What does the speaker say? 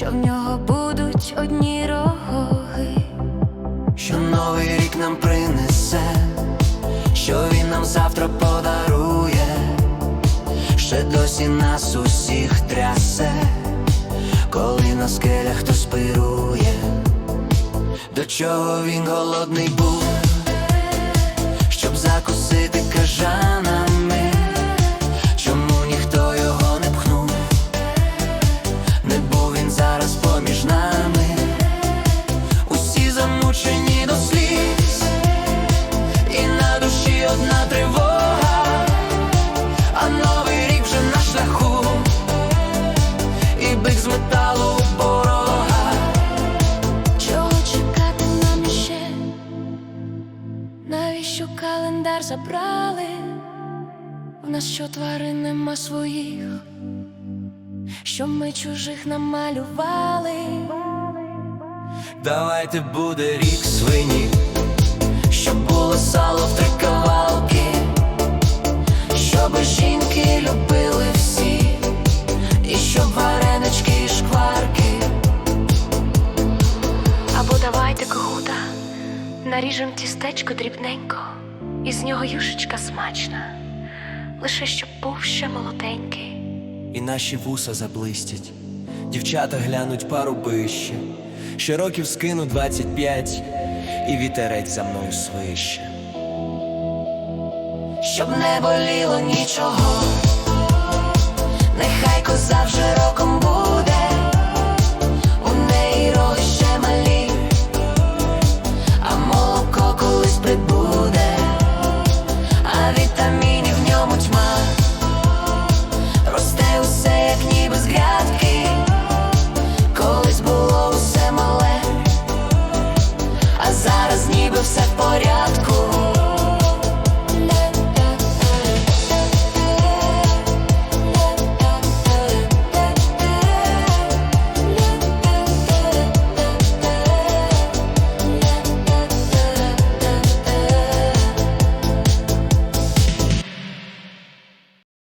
що в нього будуть одні роги, що новий рік нам принесе, що він нам завтра подарує, ще досі нас усіх трясе, коли на скелях хто спирує, до чого він голодний був. І на душі одна тривога, а новий рік вже на шляху, і бик з металу порога. Чого чекати нам ще? Навіщо календар забрали? В нас що тварин нема своїх, що ми чужих намалювали. Давайте буде рік свині, щоб було сало в три кавалки, щоб жінки любили всі, і щоб варенички і шкварки. Або давайте кгута, наріжем тістечко дрібненько, і з нього юшечка смачна, лише щоб був ще молоденький. І наші вуса заблистять, дівчата глянуть парубище, ще років скину 25, і вітерець за мною свище. Щоб не боліло нічого, нехай коза вже. ніби все в порядку.